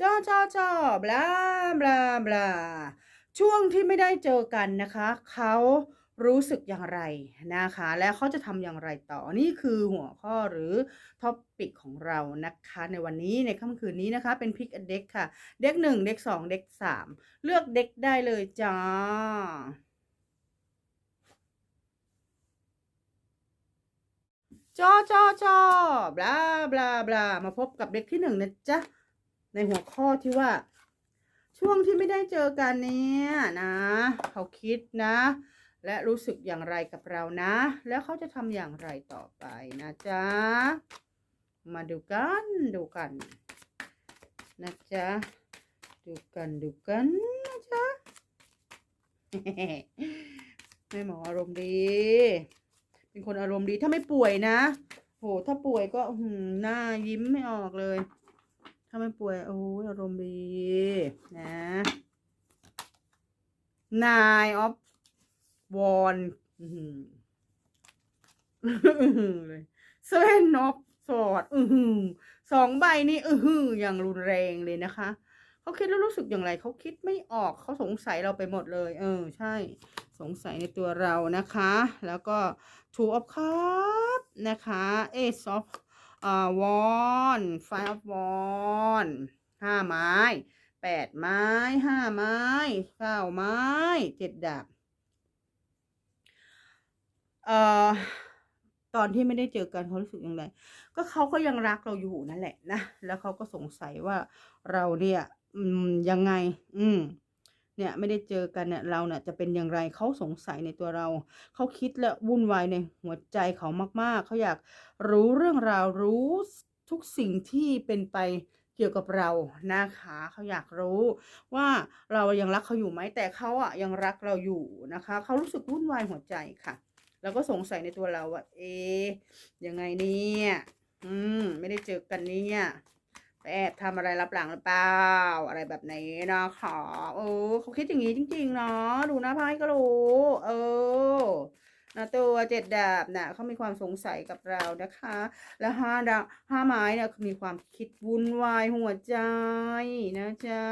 จอจอจอบลาบลาบลาช่วงที่ไม่ได้เจอกันนะคะ เขารู้สึกอย่างไรนะคะ และเขาจะทำอย่างไรต่อนี่คือหัวข้อหรือท็อปปิกของเรานะคะ ในวันนี้ในค่ำคืนนี้นะคะ เป็นพิกเด็กค่ะ เด็กหนึ่งเด็กสองเด็กสามเลือกเด็กได้เลยจ้าจอจอจอบลาบลาบลามาพบกับเด็กที่หนึ่งนะจ๊ะ ในหัวข้อที่ว่า ช่วงที่ไม่ได้เจอกันเนี่ยนะ เขาคิดนะ และรู้สึกอย่างไรกับเรานะ แล้วเขาจะทำอย่างไรต่อไปนะจ๊ะ มาดูกันดูกันนะจ๊ะ ดูกันดูกันนะจ๊ะแม่หมออารมณ์ดี เป็นคนอารมณ์ดีถ้าไม่ป่วยนะ โห ถ้าป่วยก็หือหน้ายิ้มไม่ออกเลย ถ้าไม่ป่วยโอ้ยอารมณ์ดีนะนายออฟวอนเลยเซเว่นออฟสอดอือหือสองใบนี่อือหืออย่างรุนแรงเลยนะคะเขาคิดแล้วรู้สึกอย่างไรเขาคิดไม่ออกเขาสงสัยเราไปหมดเลย เออ ใช่ สงสัยในตัวเรานะคะ แล้วก็ two of cup นะคะ ace of อ่าวอนไฟ of วอนห้าไม้แปดไม้ห้าไม้เก้าไม้เจ็ดดาบเอ่อตอนที่ไม่ได้เจอกันเขารู้สึกอย่างไร ก็เขาก็ยังรักเราอยู่นั่นแหละนะ แล้วเขาก็สงสัยว่าเราเนี่ยยังไง อืม เนี่ยไม่ได้เจอกันเนี่ยเราเนี่ยจะเป็นอย่างไรเขาสงสัยในตัวเรา เขาคิดและวุ่นวายในหัวใจเขามาก ๆ เขาอยากรู้เรื่องราวรู้ทุกสิ่งที่เป็นไปเกี่ยวกับเรานะคะเขาอยากรู้ว่าเรายังรักเขาอยู่ไหมแต่เขาอะยังรักเราอยู่นะคะ เขารู้สึกวุ่นวายหัวใจค่ะ แล้วก็สงสัยในตัวเราว่า เอ๊ะยังไงเนี่ย อืม ไม่ได้เจอกันเนี่ย แอบทำอะไรรับหลังหรือเปล่า อะไรแบบนี้นะคะเออเขาคิดอย่างนี้จริง ๆ เนาะดูน้าไพ่ก็รู้ เออนะตัวเจ็ดดาบน่ะเขามีความสงสัยกับเรานะคะ แล้วห้าดาห้าไม้เนี่ยมีความคิดวุ่นวายหัวใจนะจ๊ะ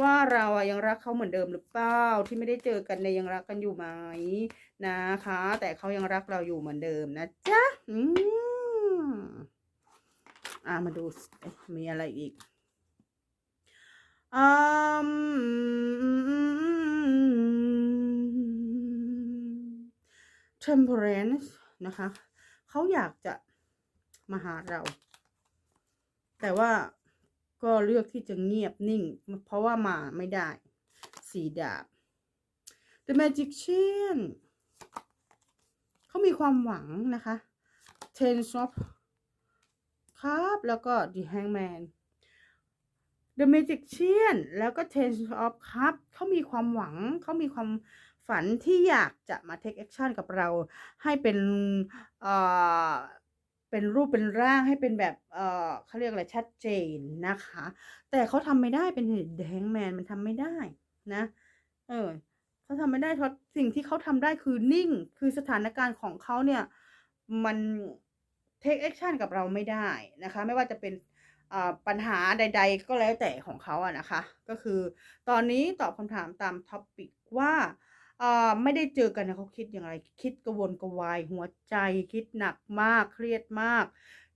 ว่าเราอะยังรักเขาเหมือนเดิมหรือเปล่าที่ไม่ได้เจอกันเนี่ยยังรักกันอยู่ไหมนะคะ แต่เขายังรักเราอยู่เหมือนเดิมนะจ๊ะอืม อะมาดูมีอะไรอีกอืม temperance นะคะ เขาอยากจะมาหาเรา แต่ว่าก็เลือกที่จะเงียบนิ่ง เพราะว่ามาไม่ได้ สีดาบ the magician เขามีความหวังนะคะ ten of ครับ แล้วก็ the hangman the magician แล้วก็ ten of cup เขามีความหวัง เขามีความฝันที่อยากจะมา take action กับเรา ให้เป็นเอ่อเป็นรูปเป็นร่างให้เป็นแบบเอ่อเขาเรียกอะไรชัดเจนนะคะ แต่เขาทำไม่ได้เป็น the hangman มันทำไม่ได้นะ เออเขาทำไม่ได้เพราะสิ่งที่เขาทำได้คือนิ่ง คือสถานการณ์ของเขาเนี่ย มัน take action กับเราไม่ได้นะคะ ไม่ว่าจะเป็นปัญหาใด ๆ ก็แล้วแต่ของเขาอะนะคะ ก็คือตอนนี้ตอบคำถามตามท็อปปิกว่าอ่าไม่ได้เจอกันนะเขาคิดอย่างไร คิดกระวนกระวายหัวใจ คิดหนักมากเครียดมาก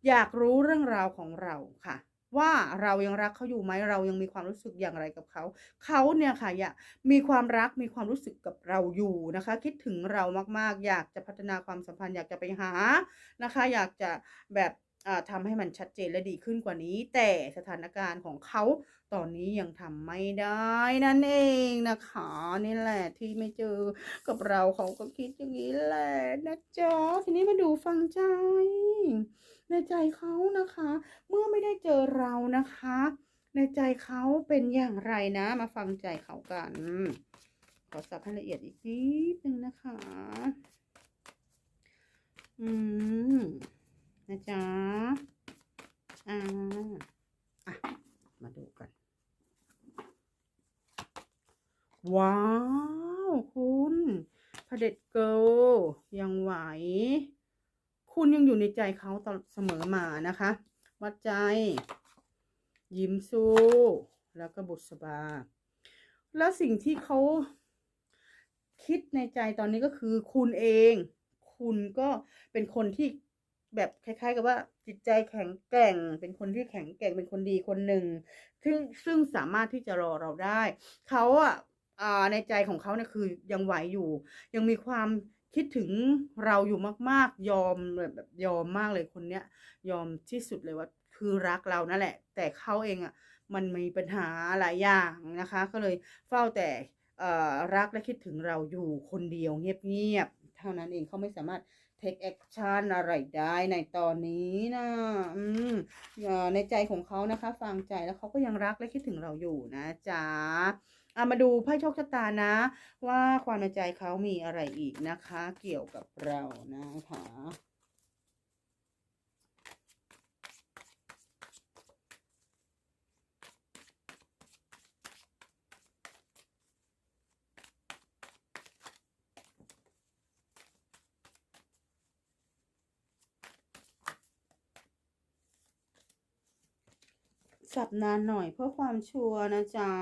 อยากรู้เรื่องราวของเราค่ะ ว่าเรายังรักเขาอยู่ไหมเรายังมีความรู้สึกอย่างไรกับเขา เขาเนี่ยค่ะอยากมีความรักมีความรู้สึกกับเราอยู่นะคะ คิดถึงเรามากๆ อยากจะพัฒนาความสัมพันธ์อยากจะไปหานะคะ อยากจะแบบอ่าทำให้มันชัดเจนและดีขึ้นกว่านี้ แต่สถานการณ์ของเขาตอนนี้ยังทำไม่ได้นั่นเองนะคะนี่แหละที่ไม่เจอกับเราเขาก็คิดอย่างนี้แหละนะจ๊ะทีนี้มาดูฟังใจ ในใจเขานะคะ เมื่อไม่ได้เจอเรานะคะ ในใจเขาเป็นอย่างไรนะ มาฟังใจเขากัน ขอสับให้ละเอียดอีกนิดนึงนะคะ อืมนะจ๊ะอ่าอะ มาดูกัน ว้าว คุณพระเด็จเกิลยังไหว คุณยังอยู่ในใจเขาตลอดเสมอมานะคะ วัดใจ ยิ้มสู้ แล้วก็บุษบา แล้วสิ่งที่เขาคิดในใจตอนนี้ก็คือคุณเอง คุณก็เป็นคนที่แบบคล้าย ๆ กับว่าจิตใจแข็งแกร่ง เป็นคนที่แข็งแกร่งเป็นคนดีคนหนึ่งซึ่งซึ่งสามารถที่จะรอเราได้ เขาอะในใจของเขาเนี่ยคือยังไหวอยู่ ยังมีความ คิดถึงเราอยู่มาก ๆ ยอมแบบยอมมากเลยคนเนี้ย ยอมที่สุดเลยว่า คือรักเรานั่นแหละ แต่เขาเองอะ มันมีปัญหาหลายอย่างนะคะ ก็เลยเฝ้าแต่รักและคิดถึงเราอยู่คนเดียวเงียบ ๆ เท่านั้นเองเขาไม่สามารถ take action อะไรได้ในตอนนี้นะอืมอในใจของเขานะคะ ฟังใจแล้วเขาก็ยังรักและคิดถึงเราอยู่นะจ๊ะ อะมาดูไพ่โชคชะตานะ ว่าความในใจเขามีอะไรอีกนะคะ เกี่ยวกับเรานะคะสับนานหน่อยเพื่อความชัวร์นะจ๊ะ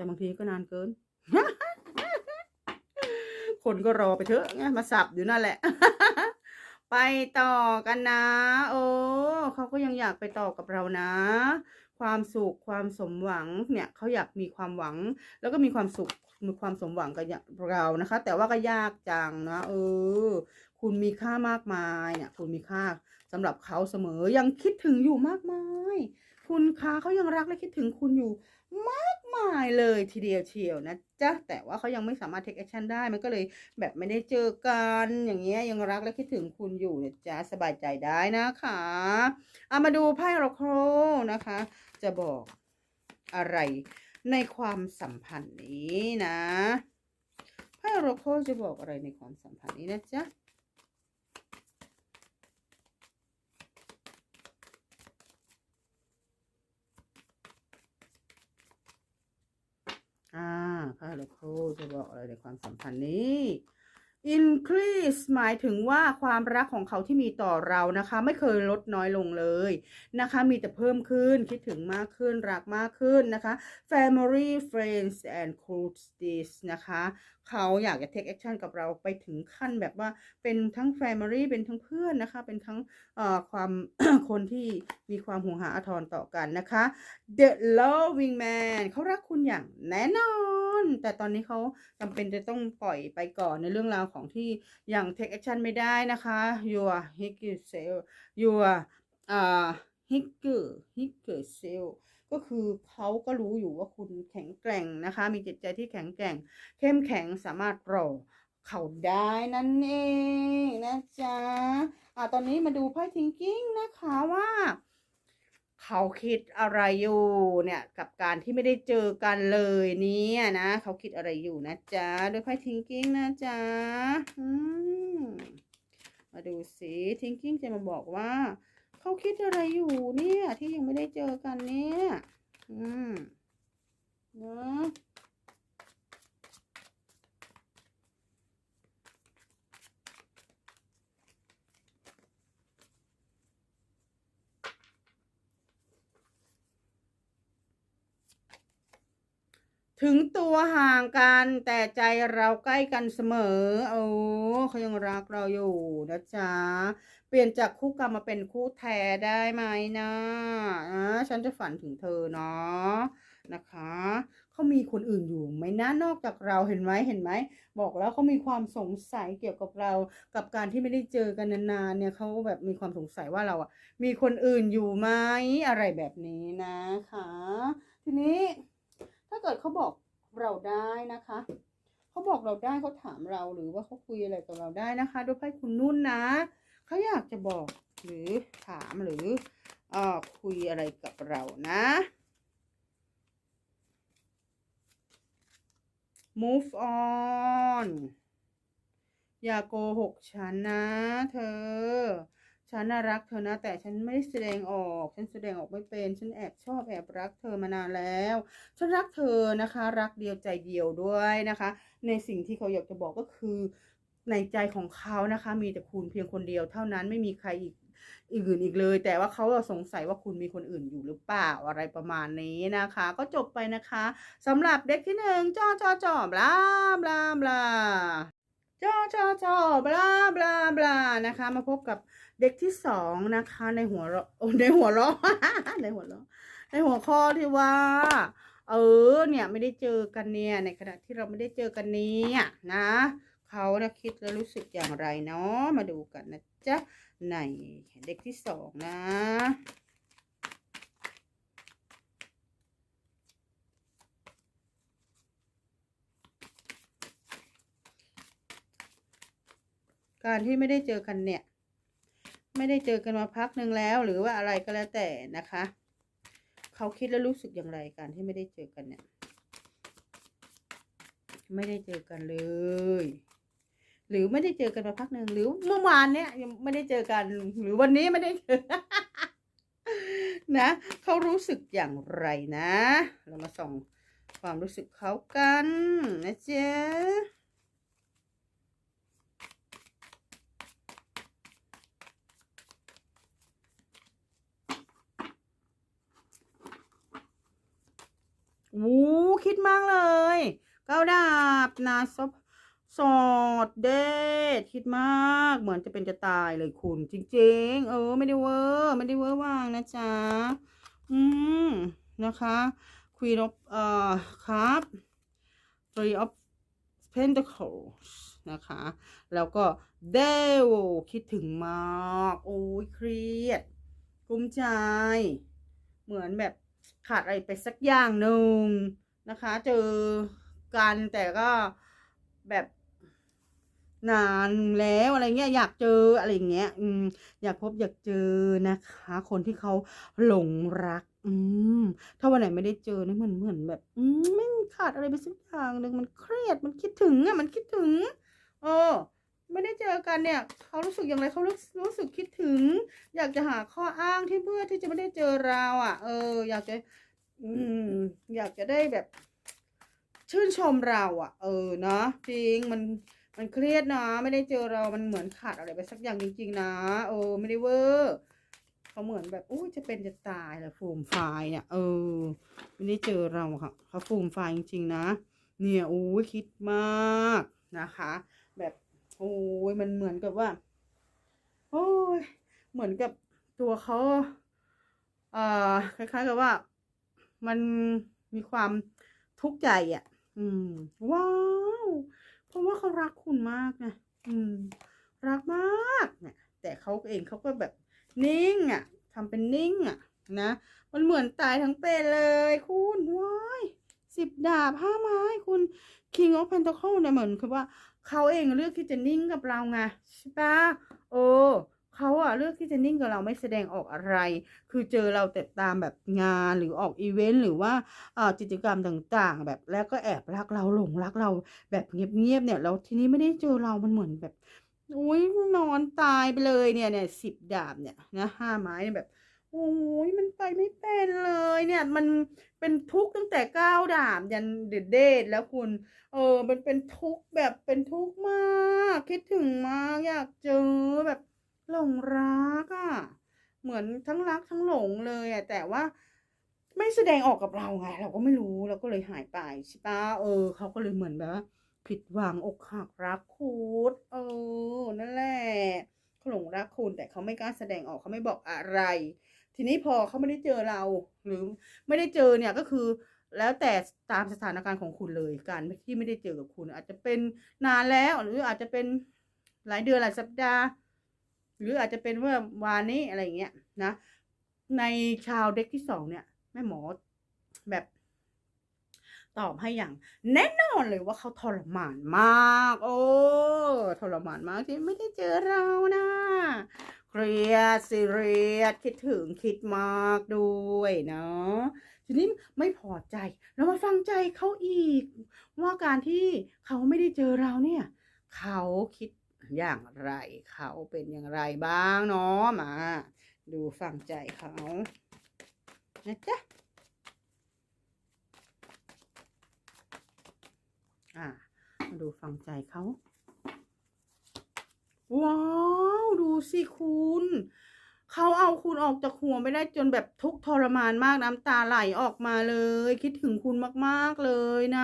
แต่บางทีก็นานเกิน คนก็รอไปเถอะไงมาสับอยู่นั่นแหละ ไปต่อกันนะ โอ้เขาก็ยังอยากไปต่อกับเรานะ ความสุขความสมหวังเนี่ยเขาอยากมีความหวัง แล้วก็มีความสุขมีความสมหวังกับเรานะคะ แต่ว่าก็ยากจังนะเออ คุณมีค่ามากมายเนี่ยคุณมีค่าสำหรับเขาเสมอยังคิดถึงอยู่มากมาย คุณคะเขายังรักและคิดถึงคุณอยู่มาก มายเลยทีเดียวเชียวนะจ๊ะแต่ว่าเขายังไม่สามารถ take action ได้มันก็เลยแบบไม่ได้เจอกันอย่างเงี้ยยังรักและคิดถึงคุณอยู่นะจ๊ะสบายใจได้นะคะเอามาดูไพ่โรโคนะคะ จะบอกอะไรในความสัมพันธ์นี้นะไพ่โรโคจะบอกอะไรในความสัมพันธ์นี้นะจ๊ะ อ่า พระโลโคจะบอกอะไรในความสัมพันธ์นี้ increase หมายถึงว่าความรักของเขาที่มีต่อเรานะคะ ไม่เคยลดน้อยลงเลยนะคะ มีแต่เพิ่มขึ้นคิดถึงมากขึ้น รักมากขึ้นนะคะ family friends and close นะคะ เขาอยากจะ take action กับเราไปถึงขั้นแบบว่าเป็นทั้ง family เป็นทั้งเพื่อนนะคะ เป็นทั้งเอ่อความคนที่มีความห่วงหาอาทรต่อกันนะคะ The Loving Man เขารักคุณอย่างแน่นอน แต่ตอนนี้เขาจำเป็นจะต้องปล่อยไปก่อนในเรื่องราวของที่ยัง take action ไม่ได้นะคะ your h i g g e self your อ่า h i g g e h i g g e self ก็คือเขาก็รู้อยู่ว่าคุณแข็งแกร่งนะคะ มีจิตใจที่แข็งแกร่ง เข้มแข็งสามารถรอเขาได้นั่นเองนะจ๊ะอ่าตอนนี้มาดูไพ่ทิงกิ้งนะคะว่า เขาคิดอะไรอยู่เนี่ยกับการที่ไม่ได้เจอกันเลยเนี่ยนะเขาคิดอะไรอยู่นะจ๊ะด้วยไพ่ทิงกิ้งนะจ๊ะมมาดูสิทิงกิ้งจะมาบอกว่าเขาคิดอะไรอยู่เนี่ยที่ยังไม่ได้เจอกันเนี่ย อืมเนาะ ถึงตัวห่างกันแต่ใจเราใกล้กันเสมอ โอ้เขายังรักเราอยู่นะจ๊ะ เปลี่ยนจากคู่กรรมมาเป็นคู่แท้ได้ไหมนะอะฉันจะฝันถึงเธอเนาะนะคะเขามีคนอื่นอยู่ไหมนะนอกจากเราเห็นไหมเห็นไหม บอกแล้วเขามีความสงสัยเกี่ยวกับเรา กับการที่ไม่ได้เจอกันนานๆเนี่ยเขาแบบมีความสงสัยว่าเราอะ มีคนอื่นอยู่ไหมอะไรแบบนี้นะคะ ทีนี้ ถ้าเกิดเขาบอกเราได้นะคะเขาบอกเราได้เขาถามเราหรือว่าเขาคุยอะไรกับเราได้นะคะด้วยไพ่คุณนุ่นนะเขาอยากจะบอกหรือถามหรือเอ่อคุยอะไรกับเรานะ move on อย่าโกหกฉันนะ เธอ ฉันน่ารักเธอนะ แต่ฉันไม่ได้แสดงออก ฉันแสดงออกไม่เป็น ฉันแอบชอบแอบรักเธอมานานแล้ว ฉันรักเธอนะคะ รักเดียวใจเดียวด้วยนะคะ ในสิ่งที่เขาอยากจะบอกก็คือในใจของเขานะคะ มีแต่คุณเพียงคนเดียวเท่านั้นไม่มีใครอีกอื่นอีกเลย แต่ว่าเขาอะสงสัยว่าคุณมีคนอื่นอยู่หรือเปล่าอะไรประมาณนี้นะคะ ก็จบไปนะคะสำหรับเด็กที่หนึ่งจอจอจอบลาบลาบลาจอจอจอบลาบลาบลานะคะ มาพบกับ เด็กที่สองนะคะ ในหัวเราะโอ้ในหัวเราะในหัวเราะในหัวข้อที่ว่า เออ เนี่ยไม่ได้เจอกันเนี่ย ในขณะที่เราไม่ได้เจอกันเนี่ยนะเขานะคิดแล้วรู้สึกอย่างไรเนาะมาดูกันนะจ๊ะในเด็กที่สองนะการที่ไม่ได้เจอกันเนี่ย ไม่ได้เจอกันมาพักหนึ่งแล้ว หรือว่าอะไรก็แล้วแต่นะคะ เขาคิดแล้วรู้สึกอย่างไรการที่ไม่ได้เจอกันเนี่ย ไม่ได้เจอกันเลย หรือไม่ได้เจอกันมาพักหนึ่งหรือเมื่อวานเนี้ยยังไม่ได้เจอกันหรือวันนี้ไม่ได้เจอนะเขารู้สึกอย่างไรนะ เรามาส่องความรู้สึกเขากันนะเจ๊ะโอ้คิดมากเลยเก้าดาบนาซบสอดเดทคิดมาก เหมือนจะเป็นจะตายเลยคุณ จริง ๆ เออ ไม่ได้เวอร์ไม่ได้เวอร์ว่างนะจ๊ะ อืม นะคะ Queen of เอ่อ ครับ Three of Pentacles นะคะ แล้วก็ Devil คิดถึงมาก โอ้ยเครียดกลุ้มใจ เหมือนแบบ ขาดอะไรไปสักอย่างหนึ่งนะคะ เจอกันแต่ก็แบบนานแล้วอะไรเงี้ยอยากเจออะไรเงี้ย อืม อยากพบอยากเจอนะคะ คนที่เขาหลงรัก อืม ถ้าวันไหนไม่ได้เจอเนี่ยเหมือนเหมือนแบบ อืมไม่ขาดอะไรไปสักอย่างหนึ่งมันเครียดมันคิดถึงอะมันคิดถึง เออ ไม่ได้เจอกันเนี่ยเขารู้สึกอย่างไรเขารู้รู้สึกคิดถึง อยากจะหาข้ออ้างที่เพื่อที่จะไม่ได้เจอเราอะ เออ อยากจะ อืม อยากจะได้แบบ ชื่นชมเรา อะ เออเนาะจริงมันมันเครียดนะไม่ได้เจอเรามันเหมือนขาดอะไรไปสักอย่างจริง ๆ นะเออ ไม่ได้เวอร์เขาเหมือนแบบอุ้ยจะเป็นจะตายแหละฟูมไฟเนี่ยเออ ไม่ได้เจอเราค่ะเขาฟูมไฟจริง ๆ นะเนี่ยโอ้ยคิดมากนะคะ โอ้ยมันเหมือนกับว่า โอ้ยเหมือนกับตัวเขาเอ่อคล้าย ๆ กับว่า มันมีความทุกข์ใจอะ อืม ว้าว เพราะว่าเขารักคุณมากนะอืม รักมากเนี่ยแต่เขาเองเขาก็แบบนิ่งอะทำเป็นนิ่งอะ นะ มันเหมือนตายทั้งเป็นเลยคุณว้ายสิบดาบห้าไม้คุณ King of Pentacle เนี่ยเหมือนคือว่า เขาเองเลือกที่จะนิ่งกับเราไงใช่ปะเออเขาอะเลือกที่จะนิ่งกับเราไม่แสดงออกอะไร คือเจอเราแต่ตามแบบงานหรือออกอีเวนต์หรือว่าอ่อกิจกรรมต่างๆ แบบแล้วก็แอบรักเราหลงรักเราแบบเงียบๆเนี่ยแล้วทีนี้ไม่ได้เจอเรามันเหมือนแบบอุ้ยนอนตายไปเลยเนี่ยเนี่ยสิบดาบเนี่ยนะห้าไม้เนี่ยแบบโอ้ยมันไปไม่เป็นเลยเนี่ยมัน เป็นทุกข์ตั้งแต่ก้าวดาบยันเดดเดทแล้วคุณ เออ มันเป็นทุกข์แบบเป็นทุกข์มาก คิดถึงมากอยากเจอแบบหลงรักอะ่ะ เหมือนทั้งรักทั้งหลงเลยอะ่ะ แต่ว่าไม่แสดงออกกับเราไง เราก็ไม่รู้เราก็เลยหายไปใช่ปะเออเขาก็เลยเหมือนแบบว่าผิดหวังอกหักรักคูดเออ นั่นแหละเขาหลงรักคุณแต่เขาไม่กล้าแสดงออกเขาไม่บอกอะไร ทีนี้พอเขาไม่ได้เจอเรา หรือไม่ได้เจอเนี่ยก็คือ แล้วแต่ตามสถานการณ์ของคุณเลยการที่ไม่ได้เจอกับคุณ อาจจะเป็นนานแล้วหรืออาจจะเป็นหลายเดือนหลายสัปดาห์ หรืออาจจะเป็นเมื่อวานนี้อะไรอย่างเงี้ยนะ ในชาวเด็กที่สองเนี่ยแม่หมอแบบตอบให้อย่างแน่นอนเลยว่าเขาทรมานมาก โอ้ทรมานมากที่ไม่ได้เจอเรานะ เครียดซีเรียสคิดถึงคิดมากด้วยเนาะทีนี้ไม่พอใจเรามาฟังใจเขาอีก ว่าการที่เขาไม่ได้เจอเราเนี่ย เขาคิดอย่างไร เขาเป็นอย่างไรบ้างเนาะมา ดูฟังใจเขานะจ๊ะอะมาดูฟังใจเขา ว้าวดูสิคุณ เขาเอาคุณออกจากหัวไม่ได้จนแบบทุกทรมานมากน้ำตาไหลออกมาเลย คิดถึงคุณมากๆเลยนะ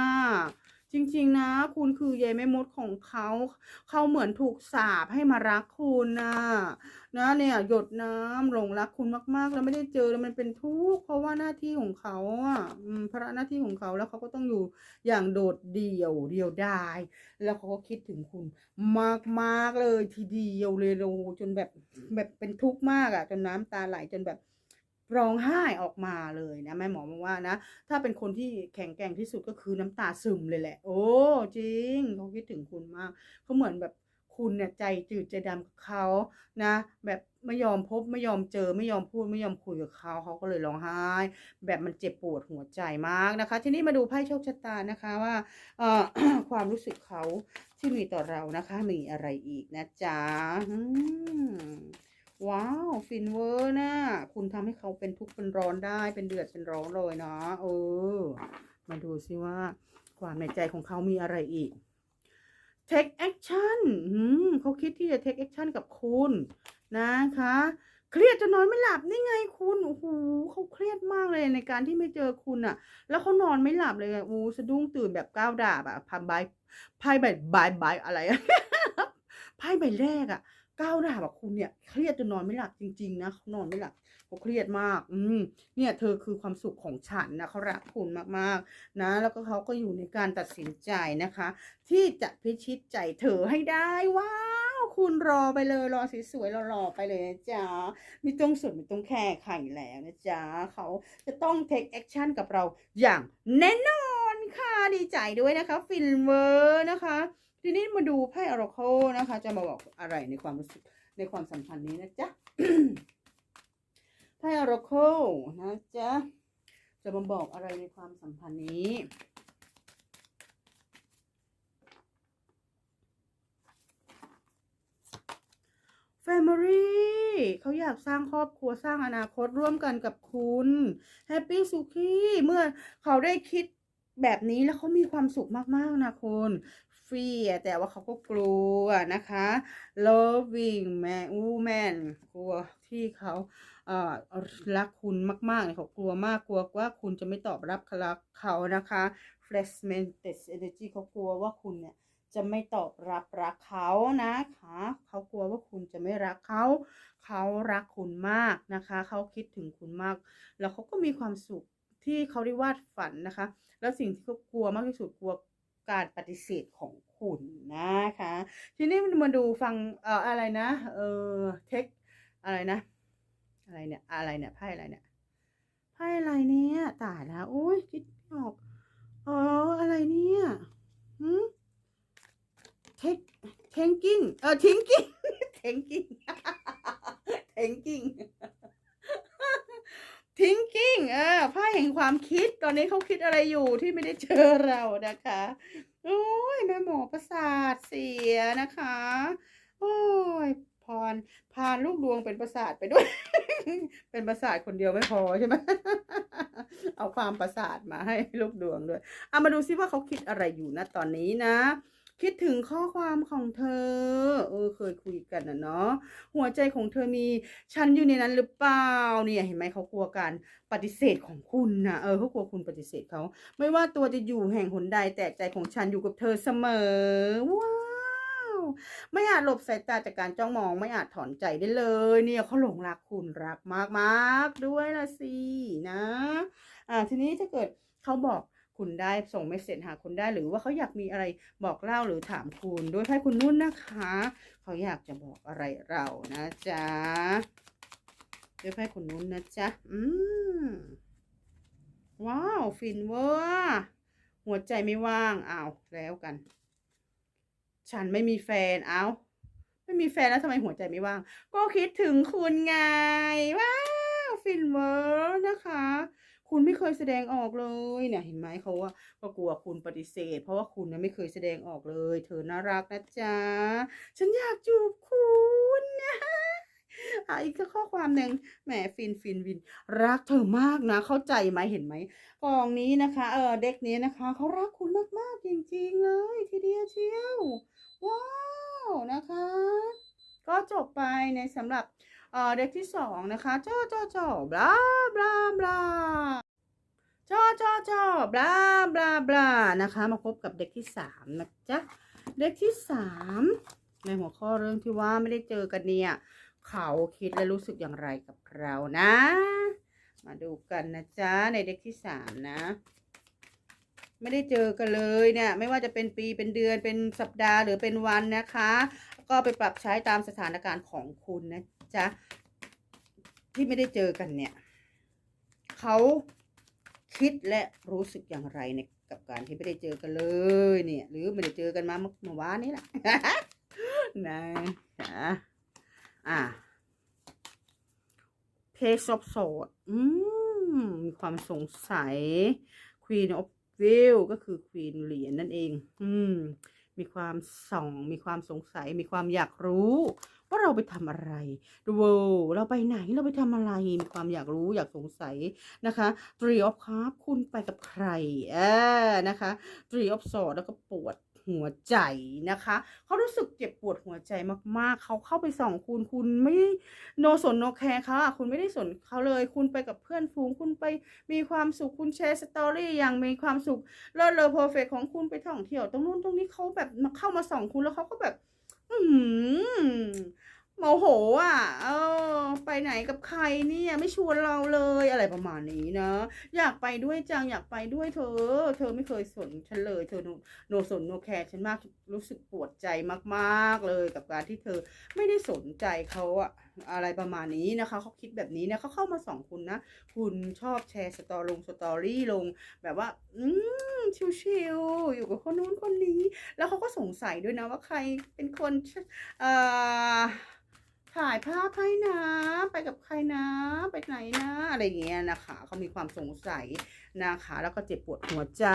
จริง ๆ นะ คุณคือยายแม่มดของเขาเขาเหมือนถูกสาปให้มารักคุณนะนะเนี่ยหยดน้ำหลงรักคุณมากๆ แล้วไม่ได้เจอแล้วมันเป็นทุกข์เพราะว่าหน้าที่ของเขาอะอืมภาระหน้าที่ของเขาแล้วเขาก็ต้องอยู่อย่างโดดเดี่ยวเดียวดาย แล้วเขาก็คิดถึงคุณมากๆเลยทีเดียวเลยโลจนแบบแบบเป็นทุกข์มากอะ่ะ จนน้ำตาไหลจนแบบ ร้องไห้ออกมาเลยนะแม่หมอบอกว่านะ ถ้าเป็นคนที่แข็งแกร่งที่สุดก็คือน้ำตาซึมเลยแหละ โอ้จริงเขาคิดถึงคุณมากเขาเหมือนแบบคุณเนี่ยใจจืดใจดำกับเขานะ แบบไม่ยอมพบไม่ยอมเจอไม่ยอมพูดไม่ยอมคุยกับเขาเขาก็เลยร้องไห้ แบบมันเจ็บปวดหัวใจมากนะคะ ทีนี้มาดูไพ่โชคชะตานะคะว่าเอ่อความรู้สึกเขาที่มีต่อเรานะคะ มีอะไรอีกนะจ๊ะอืม ว้าวฟินเวอร์นะคุณทำให้เขาเป็นทุกข์เป็นร้อนได้เป็นเดือดเป็นร้อนเลยเนาะเออ มาดูซิว่า ความในใจของเขามีอะไรอีก take action อืมเขาคิดที่จะ take action กับคุณนะคะ เครียดจนนอนไม่หลับนี่ไงคุณโอ้โหเขาเครียดมากเลยในการที่ไม่เจอคุณอะแล้วเขานอนไม่หลับเลยอะโอ้สะดุ้งตื่นแบบก้าวดาบอะพับใบไพ่ใบบายบายอะไรอะไพ่ใบแรกอะ ก้าวดาบอะคุณเนี่ยเครียดจนนอนไม่หลับจริง ๆ นะเขานอนไม่หลับเขาเครียดมาก อืมเนี่ย เธอคือความสุขของฉันนะเขารักคุณมากๆ นะ แล้วก็เขาก็อยู่ในการตัดสินใจนะคะ ที่จะพิชิตใจเธอให้ได้ว้าวคุณรอไปเลยรอสวยๆรอๆไปเลยนะจ๊ะไม่ต้องสนไม่ต้องแค่ไข่แล้วนะจ๊ะเขาจะต้อง take action กับเราอย่างแน่นอนค่ะดีใจด้วยนะคะ ฟินเวอร์นะคะ ทีนี้มาดูไพ่ออร์โคนะคะ จะมาบอกอะไรในความรู้สึกในความสัมพันธ์นี้นะจ๊ะไพ่ออร์โคนะจ๊ะจะมาบอกอะไรในความสัมพันธ์นี้ Family เขาอยากสร้างครอบครัวสร้างอนาคตร่วมกันกับคุณ Happy สุขีเมื่อเขาได้คิดแบบนี้แล้วเขามีความสุขมากๆนะคุณ ฟรีแต่ว่าเขาก็กลัวนะคะ loving man woman กลัวที่เขาเอ่อรักคุณมากๆเนี่ยเขากลัวมากกลัวว่าคุณจะไม่ตอบรับรักเขานะคะ fragmented energy เขากลัวว่าคุณเนี่ยจะไม่ตอบรับรักเขานะคะ เขากลัวว่าคุณจะไม่รักเขา เขารักคุณมากนะคะ เขาคิดถึงคุณมาก แล้วเขาก็มีความสุขที่เขาได้วาดฝันนะคะ แล้วสิ่งที่เขากลัวมากที่สุดกลัว การปฏิเสธของคุณนะคะ ทีนี้มาดูฟังเอ่ออะไรนะ เออเทคอะไรนะ อะไรเนี่ย อะไรเนี่ยไพ่อะไรเนี่ยไพ่อะไรเนี่ยตายแล้วโอ้ยคิดออกอ๋ออะไรเนี่ยหืม take thinking เออ thinking thinking thinking thinking เออไพ่แห่งความคิดตอนนี้เขาคิดอะไรอยู่ที่ไม่ได้เจอเรานะคะโอ้ยแม่หมอประสาทเสียนะคะ โอ้ยพรพานลูกดวงเป็นประสาทไปด้วย เป็นประสาทคนเดียวไม่พอใช่ไหมเอาความประสาทมาให้ลูกดวงด้วยเอามาดูซิว่าเขาคิดอะไรอยู่นะตอนนี้นะ คิดถึงข้อความของเธอ เออ เคยคุยกันนะเนาะหัวใจของเธอมีฉันอยู่ในนั้นหรือเปล่าเนี่ยเห็นไหมเขากลัวการปฏิเสธของคุณนะเออเขากลัวคุณปฏิเสธเขาไม่ว่าตัวจะอยู่แห่งหนใดแต่ใจของฉันอยู่กับเธอเสมอว้าวไม่อาจหลบสายตาจากการจ้องมองไม่อาจถอนใจได้เลย เนี่ยเขาหลงรักคุณรักมากๆด้วยละสินะ อ่าทีนี้ถ้าเกิดเขาบอก คุณได้ส่งเมสเซจหาคุณได้หรือว่าเขาอยากมีอะไรบอกเล่าหรือถามคุณด้วยไพ่คุณนุ่นนะคะ เขาอยากจะบอกอะไรเรานะจ๊ะด้วยไพ่คุณนุ่นนะจ๊ะอืมว้าวฟินเวอร์หัวใจไม่ว่างอ้าวแล้วกัน ฉันไม่มีแฟนเอาไม่มีแฟนแล้วทำไมหัวใจไม่ว่าง ก็คิดถึงคุณไงว้าวฟินเวอร์นะคะ คุณไม่เคยแสดงออกเลยเนี่ยเห็นไหมเขาว่าก็กลัวคุณปฏิเสธ เพราะว่าคุณนะไม่เคยแสดงออกเลย เธอน่ารักนะจ๊ะฉันอยากจูบคุณนะอะอีกข้อความหนึ่งแหมฟินฟินวิน รักเธอมากนะ เข้าใจไหมเห็นไหมกองนี้นะคะ เออเด็กนี้นะคะ เขารักคุณมากๆจริงๆเลย ทีเดียวเชียว ว้าว นะคะ ก็จบไปในสำหรับ อ่อเด็กที่สองนะคะจ้อจ้อจ้อบลาบลาบลาจ้อจ้อจ้อบลาบลาบลานะคะ มาพบกับเด็กที่สามนะจ๊ะเด็กที่สามในหัวข้อเรื่องที่ว่าไม่ได้เจอกันเนี่ย เขาคิดและรู้สึกอย่างไรกับเรานะ มาดูกันนะจ๊ะในเด็กที่สามนะ ไม่ได้เจอกันเลยเนี่ย ไม่ว่าจะเป็นปีเป็นเดือนเป็นสัปดาห์หรือเป็นวันนะคะ ก็ไปปรับใช้ตามสถานการณ์ของคุณนะ จ๊ะ ที่ไม่ได้เจอกันเนี่ยเขาคิดและรู้สึกอย่างไรในกับการที่ไม่ได้เจอกันเลยเนี่ย หรือไม่ได้เจอกันมาเมื่อเมื่อวานนี้แหละนะจ๊ะอะ Page of Swords อืมมีความสงสัย Queen of w h e e l ก็คือ Queen เหรียญนั่นเอง อืม มีความส่อง มีความสงสัย มีความอยากรู้ ว่าเราไปทำอะไร The world เราไปไหนเราไปทำอะไรมีความอยากรู้อยากสงสัยนะคะ Three of Cups คุณไปกับใครเออนะคะ Three of Swords แล้วก็ปวดหัวใจนะคะ เขารู้สึกเจ็บปวดหัวใจมากๆ เขาเข้าไปส่องคุณ คุณไม่โนสนโนแคร์เขาอะคุณไม่ได้สนเขาเลย คุณไปกับเพื่อนฝูง คุณไปมีความสุข คุณแชร์สตอรี่อย่างมีความสุขเลิศเลอเพอร์เฟกของคุณไปท่องเที่ยว ตรงนู้นตรงนี้เขาแบบมาเข้ามาส่องคุณแล้วเขาก็แบบ อืมโมโหอะ เออ ไปไหนกับใครเนี่ยไม่ชวนเราเลยอะไรประมาณนี้นะ อยากไปด้วยจังอยากไปด้วยเธอ เธอไม่เคยสนฉันเลย เธอโนโนสนโนแคร์ฉันมากรู้สึกปวดใจมาก ๆเลยกับการที่เธอไม่ได้สนใจเขาอะ อะไรประมาณนี้นะคะเขาคิดแบบนี้นะเขาเข้ามาสองคุณนะ คุณชอบแชร์สตอลงสตอรี่ลง แบบว่า อืมชิวๆอยู่กับคนนู้นคนนี้ แล้วเขาก็สงสัยด้วยนะว่าใครเป็นคนเอ่อถ่ายภาพให้นะ ไปกับใครนะ ไปไหนนะ อะไรเงี้ยนะคะเขามีความสงสัยนะคะ แล้วก็เจ็บปวดหัวใจ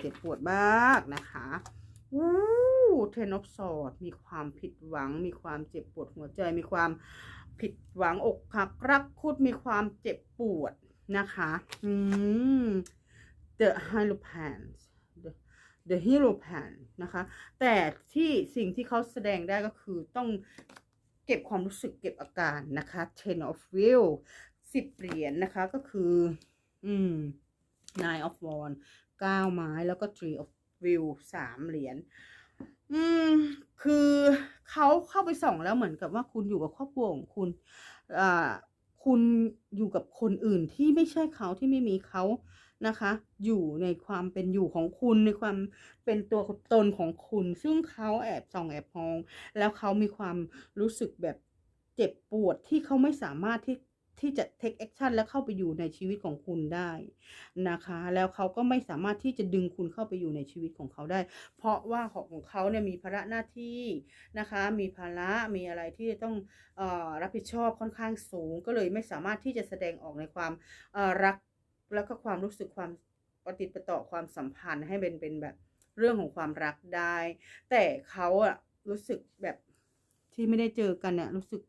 เจ็บปวดมากนะคะวู้ เทนอฟสอดมีความผิดหวัง มีความเจ็บปวดหัวใจ มีความผิดหวังอกหักรักคุดมีความเจ็บปวดนะคะอืม The Hero Pants The The Hero Pan นะคะ แต่ที่สิ่งที่เขาแสดงได้ก็คือต้องเก็บความรู้สึกเก็บอาการนะคะ Ten of Wheel สิบเหรียญนะคะก็คือ อืม Nine of Wands เก้าไม้แล้วก็ Three of Wheel สามเหรียญ อืม คือเขาเข้าไปส่องแล้วเหมือนกับว่าคุณอยู่กับครอบครัวของคุณอ่าคุณอยู่กับคนอื่นที่ไม่ใช่เขาที่ไม่มีเขานะคะ อยู่ในความเป็นอยู่ของคุณในความเป็นตัวตนของคุณ ซึ่งเขาแอบส่องแอบมอง แล้วเขามีความรู้สึกแบบเจ็บปวดที่เขาไม่สามารถที่ ที่จะ take action และเข้าไปอยู่ในชีวิตของคุณได้นะคะ แล้วเขาก็ไม่สามารถที่จะดึงคุณเข้าไปอยู่ในชีวิตของเขาได้ เพราะว่าของของเขาเนี่ยมีภาระหน้าที่นะคะ มีภาระมีอะไรที่ต้องออรับผิดชอบค่อนข้างสูง ก็เลยไม่สามารถที่จะแสดงออกในความรักแล้วก็ความรู้สึกความปฏิประต่อความสัมพันธ์ให้เป็นเป็นแบบเรื่องของความรักได้ แต่เขาอะรู้สึกแบบที่ไม่ได้เจอกันเนี่ยรู้สึก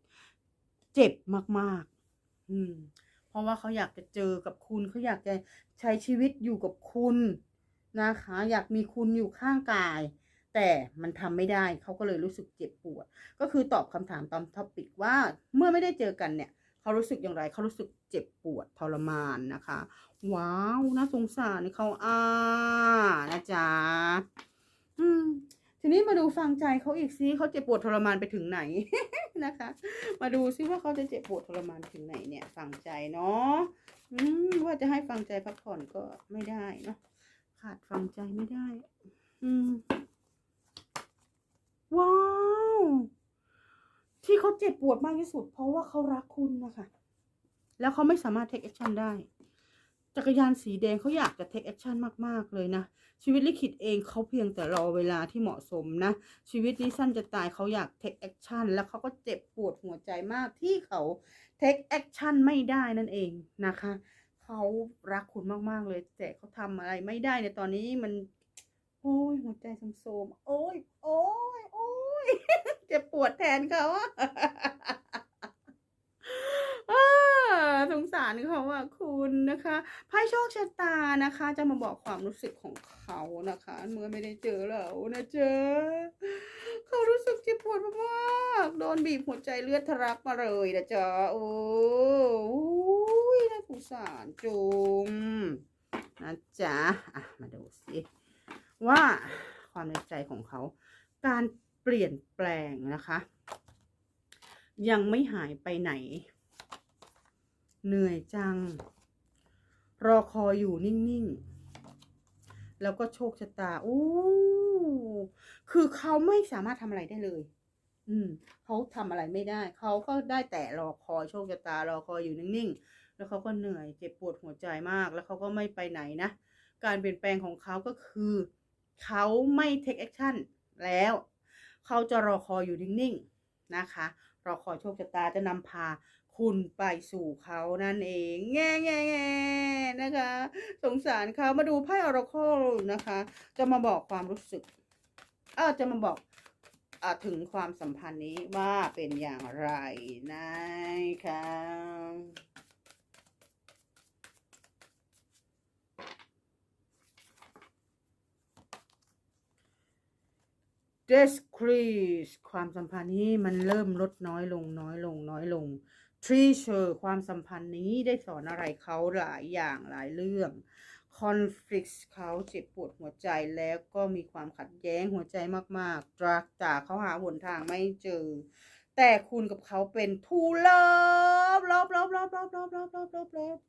เจ็บมาก อืม เพราะว่าเขาอยากจะเจอกับคุณเขาอยากจะใช้ชีวิตอยู่กับคุณนะคะ อยากมีคุณอยู่ข้างกาย แต่มันทำไม่ได้เขาก็เลยรู้สึกเจ็บปวด ก็คือตอบคำถามตามท็อปิกว่าเมื่อไม่ได้เจอกันเนี่ยเขารู้สึกอย่างไรเขารู้สึกเจ็บปวดทรมานนะคะ ว้าวน่าสงสารเขาอ่านะจ๊ะอืม ทีนี้มาดูฟังใจเขาอีกซิเขาเจ็บปวดทรมานไปถึงไหนนะคะ มาดูซิว่าเขาจะเจ็บปวดทรมานถึงไหนเนี่ยฟังใจเนาะอืมว่าจะให้ฟังใจพักผ่อนก็ไม่ได้เนาะขาดฟังใจไม่ได้ อืมว้าว ที่เขาเจ็บปวดมากที่สุด เพราะว่าเขารักคุณนะคะ แล้วเขาไม่สามารถ take action ได้ จักรยานสีแดงเขาอยากจะเทคแอคชั่นมาก ๆ เลยนะ ชีวิตลิขิตเองเขาเพียงแต่รอเวลาที่เหมาะสมนะ ชีวิตนี้สั้นจะตายเขาอยากเทคแอคชั่นแล้วเขาก็เจ็บปวดหัวใจมากที่เขาเทคแอคชั่นไม่ได้นั่นเองนะคะเขารักคุณมาก ๆ เลย แต่เขาทำอะไรไม่ได้ในตอนนี้มัน โอ้ยหัวใจโทรมโอ้ยโอ้ยโอ้ยเจ็บปวดแทนเขาอะอ่า สงสารเขาอะคุณนะคะไพ่โชคชะตานะคะ จะมาบอกความรู้สึกของเขานะคะ เมื่อไม่ได้เจอเรานะเจอเขารู้สึกเจ็บปวดมากโดนบีบหัวใจเลือดทะลักมาเลยนะจ๊ะโอ้ยน่าสงสารจุงนะจ๊ะอะมาดูสิว่าความในใจของเขา การเปลี่ยนแปลงนะคะ ยังไม่หายไปไหน เหนื่อยจัง รอคอยอยู่นิ่งๆ แล้วก็โชคชะตาโอ้คือเขาไม่สามารถทำอะไรได้เลย อืม เขาทำอะไรไม่ได้ เขาก็ได้แต่รอคอยโชคชะตา รอคอยอยู่นิ่งๆ แล้วเขาก็เหนื่อยเจ็บปวดหัวใจมาก แล้วเขาก็ไม่ไปไหนนะ การเปลี่ยนแปลงของเขาก็คือ เขาไม่ take action แล้ว เขาจะรอคอยอยู่นิ่งๆ นะคะรอคอยโชคชะตาจะนำพา คุณไปสู่เขานั่นเอง แง่แง่แง่นะคะ สงสารเขามาดูไพ่ออราโคลนะคะ จะมาบอกความรู้สึก เออจะมาบอกอถึงความสัมพันธ์นี้ว่าเป็นอย่างไรนะคะ decrease ความสัมพันธ์นี้มันเริ่มลดน้อยลงน้อยลงน้อยลง treasure ความสัมพันธ์นี้ได้สอนอะไรเขาหลายอย่างหลายเรื่อง conflict เขาเจ็บปวดหัวใจแล้วก็มีความขัดแย้งหัวใจมากๆจากจากเขาหาหนทางไม่เจอ แต่คุณกับเขาเป็น true love love love love love love love love love love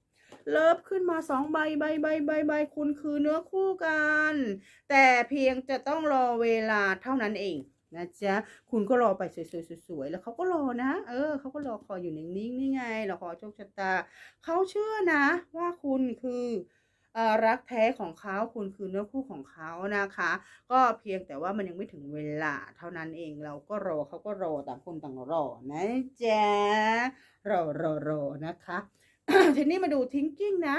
เลิฟขึ้นมาสองใบใบใบใบใบคุณคือเนื้อคู่กัน แต่เพียงจะต้องรอเวลาเท่านั้นเอง นะจ๊ะคุณก็รอไปสวยๆสวยๆแล้วเขาก็รอนะ เออเขาก็รอคอยอยู่นิ่งๆนี่ไงรอคอยโชคชะตาเขาเชื่อนะ ว่าคุณคืออรักแท้ของเขาคุณคือเนื้อคู่ของเขานะคะ ก็เพียงแต่ว่ามันยังไม่ถึงเวลาเท่านั้นเองเราก็รอเขาก็รอต่างคนต่างรอนะจ๊ะรอรอรอนะคะ ทีนี้มาดูทิงกิ้งนะ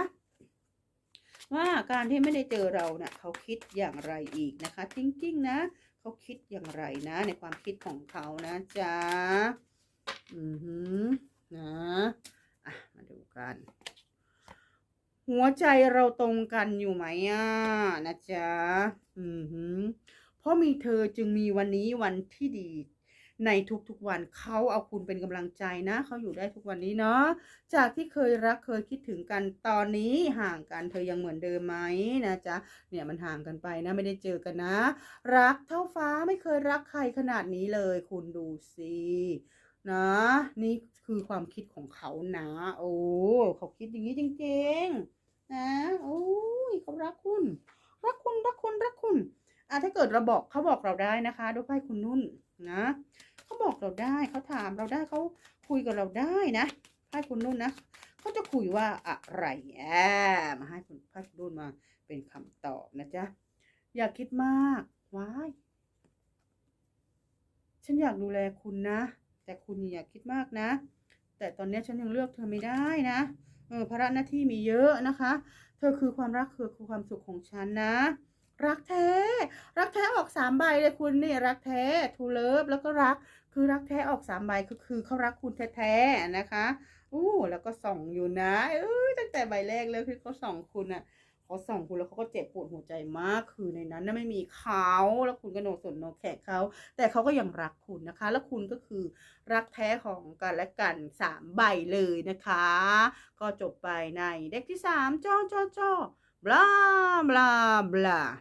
ว่าการที่ไม่ได้เจอเราเนี่ยเขาคิดอย่างไรอีกนะคะทิงกิ้งนะ เขาคิดอย่างไรนะ ในความคิดของเขานะจ๊ะ อือหือนะ อะ มาดูกัน หัวใจเราตรงกันอยู่ไหมอะนะจ๊ะ อือหือเพราะมีเธอจึงมีวันนี้วันที่ดี ในทุกๆวันเขาเอาคุณเป็นกำลังใจนะเขาอยู่ได้ทุกวันนี้เนาะจากที่เคยรักเคยคิดถึงกันตอนนี้ห่างกันเธอยังเหมือนเดิมไหมนะจ๊ะเนี่ยมันห่างกันไปนะไม่ได้เจอกันนะ รักเท่าฟ้าไม่เคยรักใครขนาดนี้เลย คุณดูสินะนี่คือความคิดของเขานะโอ้เขาคิดอย่างนี้จริงๆนะโอ้ยเขารักคุณ รักคุณรักคุณรักคุณอะถ้าเกิดเราบอกเขาบอกเราได้นะคะด้วยไพ่คุณนุ่นนะ เขาบอกเราได้ เขาถามเราได้เขาคุยกับเราได้นะไพ่คุณนุ่นนะเขาจะคุยว่าอะไรแอบมาให้คุณไพ่คุณนุ่นมาเป็นคำตอบนะจ๊ะอย่าคิดมากว้ายฉันอยากดูแลคุณนะ แต่คุณอย่าคิดมากนะ แต่ตอนนี้ฉันยังเลือกเธอไม่ได้นะเออภาระหน้าที่มีเยอะนะคะ เธอคือความรักเธอคือความสุขของฉันนะ รักแท้ รักแท้ออกสามใบเลยคุณนี่รักแท้ทูเลิฟแล้วก็รัก คือรักแท้ออกสามใบก็คือเขารักคุณแท้ๆนะคะอู้แล้วก็ส่องอยู่นะเอ้ยตั้งแต่ใบแรกเลยคือเขาส่องคุณอะเขาส่องคุณแล้วเขาก็เจ็บปวดหัวใจมาก คือในนั้นน่ะไม่มีเขาแล้วคุณก็โนสนโนแขกเขา แต่เขาก็ยังรักคุณนะคะ แล้วคุณก็คือรักแท้ของกันและกันสามใบเลยนะคะ ก็จบไปในเด็กที่สามจ้อจ้อจ้อ blah, blah, blah.